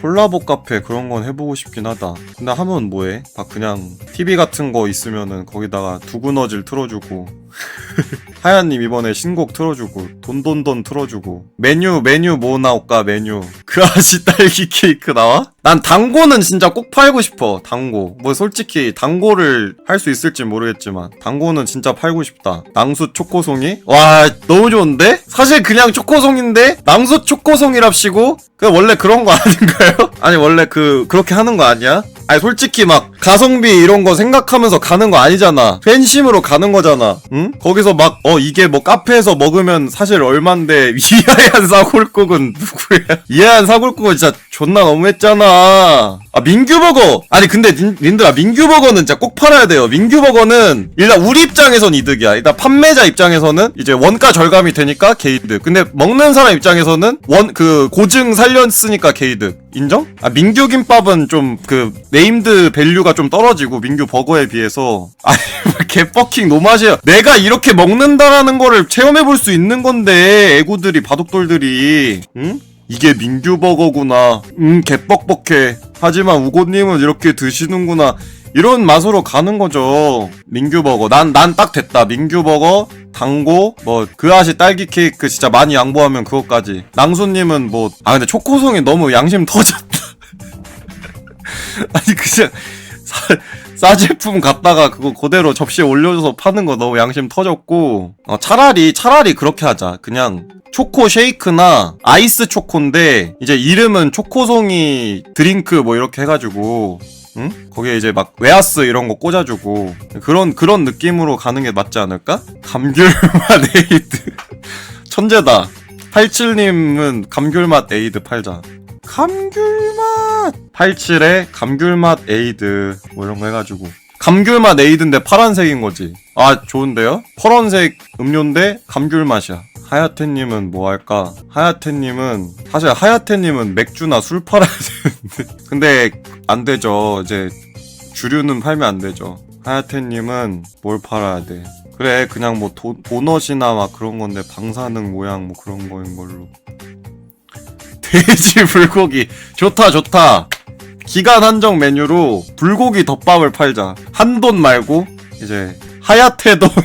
콜라보 카페 그런 건 해보고 싶긴 하다. 근데 하면 뭐해? 막 그냥 TV 같은 거 있으면은 거기다가 두근어질 틀어주고 하얀님 이번에 신곡 틀어주고 돈돈돈 틀어주고 메뉴 메뉴 뭐 나올까 메뉴 그 아시 딸기 케이크 나와? 난 당고는 진짜 꼭 팔고 싶어 당고 뭐 솔직히 당고를 할 수 있을지 모르겠지만 당고는 진짜 팔고 싶다 낭수 초코송이? 와 너무 좋은데? 사실 그냥 초코송인데 낭수 초코송이랍시고 그 원래 그런 거 아닌가요? 아니 원래 그 그렇게 하는 거 아니야? 아니 솔직히 막 가성비 이런 거 생각하면서 가는 거 아니잖아. 팬심으로 가는 거잖아. 응? 거기서 막 어 이게 뭐 카페에서 먹으면 사실 얼만데 이하얀 사골국은 누구야? 이하얀 사골국은 진짜 존나 너무했잖아 아 민규버거. 아니 근데 닌, 님들아 민규버거는 진짜 꼭 팔아야 돼요. 민규버거는 일단 우리 입장에선 이득이야. 일단 판매자 입장에서는 이제 원가 절감이 되니까 게이득. 근데 먹는 사람 입장에서는 원 그 고증 살렸으니까 게이득. 인정? 아 민규 김밥은 좀 그 네임드 밸류가 좀 떨어지고 민규 버거에 비해서. 아니 개퍼킹 노맛이야 내가 이렇게 먹는다라는 거를 체험해 볼 수 있는 건데 애구들이 바둑돌들이. 응? 이게 민규 버거구나. 음 개뻑뻑해 하지만 우고님은 이렇게 드시는구나. 이런 맛으로 가는 거죠. 민규 버거. 난 난 딱 됐다. 민규 버거 당고 뭐 그 아시 딸기 케이크 진짜 많이 양보하면 그것까지. 낭소님은 뭐 아 근데 초코송이 너무 양심 터졌다. 아니 그냥 사, 싸제품 갖다가 그거 그대로 접시에 올려줘서 파는 거 너무 양심 터졌고 어, 차라리 차라리 그렇게 하자. 그냥 초코 쉐이크나 아이스 초코인데 이제 이름은 초코송이 드링크 뭐 이렇게 해가지고 응? 거기에 이제 막 웨하스 이런 거 꽂아주고 그런 그런 느낌으로 가는 게 맞지 않을까? 감귤맛 에이드. 천재다. 87님은 감귤맛 에이드 팔자. 감귤맛 87에 감귤맛 에이드 뭐 이런 거 해가지고. 감귤맛 에이드인데 파란색인 거지. 아 좋은데요? 파란색 음료인데 감귤맛이야. 하야테님은 뭐 할까? 하야테님은 사실 하야테님은 맥주나 술 팔아야 되는데. 근데 안 되죠. 이제 주류는 팔면 안 되죠. 하야테님은 뭘 팔아야 돼? 그래 그냥 뭐 도, 도넛이나 막 그런 건데 방사능 모양 뭐 그런 거인 걸로. 돼지 불고기. 좋다 좋다 기간 한정 메뉴로 불고기 덮밥을 팔자. 한 돈 말고 이제 하야테 돈.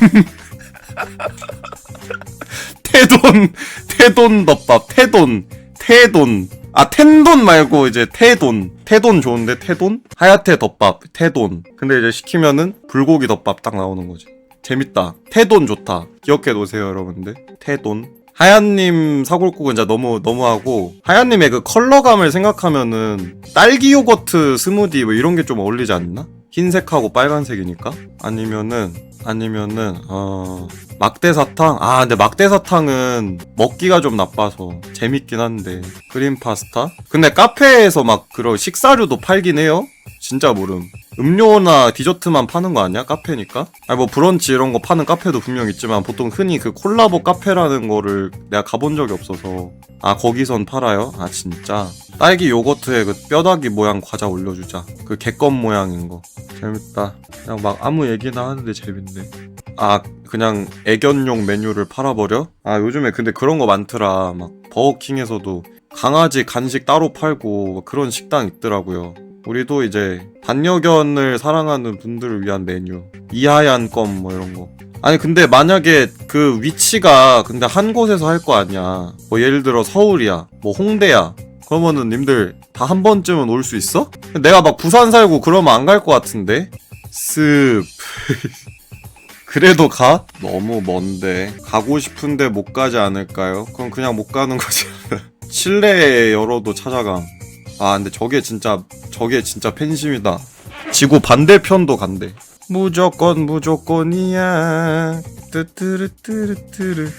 태돈 태돈 덮밥 태돈 태돈. 아 텐돈 말고 이제 태돈. 태돈 좋은데 태돈? 하야테 덮밥 태돈. 근데 이제 시키면은 불고기 덮밥 딱 나오는 거지. 재밌다. 태돈 좋다. 기억해 놓으세요 여러분들. 태돈 하얀님 사골국은 진짜 너무 너무하고 하얀님의 그 컬러감을 생각하면은 딸기 요거트 스무디 뭐 이런 게 좀 어울리지 않나? 흰색하고 빨간색이니까? 아니면은 아니면은 어 막대사탕? 아 근데 막대사탕은 먹기가 좀 나빠서 재밌긴 한데. 크림 파스타? 근데 카페에서 막 그런 식사류도 팔긴 해요? 진짜 모름. 음료나 디저트만 파는 거 아니야? 카페니까? 아니 뭐 브런치 이런 거 파는 카페도 분명 있지만 보통 흔히 그 콜라보 카페라는 거를 내가 가본 적이 없어서. 아 거기선 팔아요? 아 진짜? 딸기 요거트에 그 뼈다귀 모양 과자 올려주자. 그 개껌 모양인 거 재밌다. 그냥 막 아무 얘기나 하는데 재밌네. 아 그냥 애견용 메뉴를 팔아버려? 아 요즘에 근데 그런 거 많더라. 막 버거킹에서도 강아지 간식 따로 팔고 막 그런 식당 있더라고요. 우리도 이제 반려견을 사랑하는 분들을 위한 메뉴. 이하얀 껌 뭐 이런 거. 아니 근데 만약에 그 위치가 근데 한 곳에서 할 거 아니야. 뭐 예를 들어 서울이야. 뭐 홍대야 그러면은 님들 다 한 번쯤은 올 수 있어? 내가 막 부산 살고 그러면 안 갈 것 같은데? 습. 그래도 가? 너무 먼데. 가고 싶은데 못 가지 않을까요? 그럼 그냥 못 가는 거지. 실내에 열어도 찾아감. 아 근데 저게 진짜 저게 진짜 팬심이다. 지구 반대편도 간대. 무조건 무조건이야. 뚜뚜르뚜르뚜르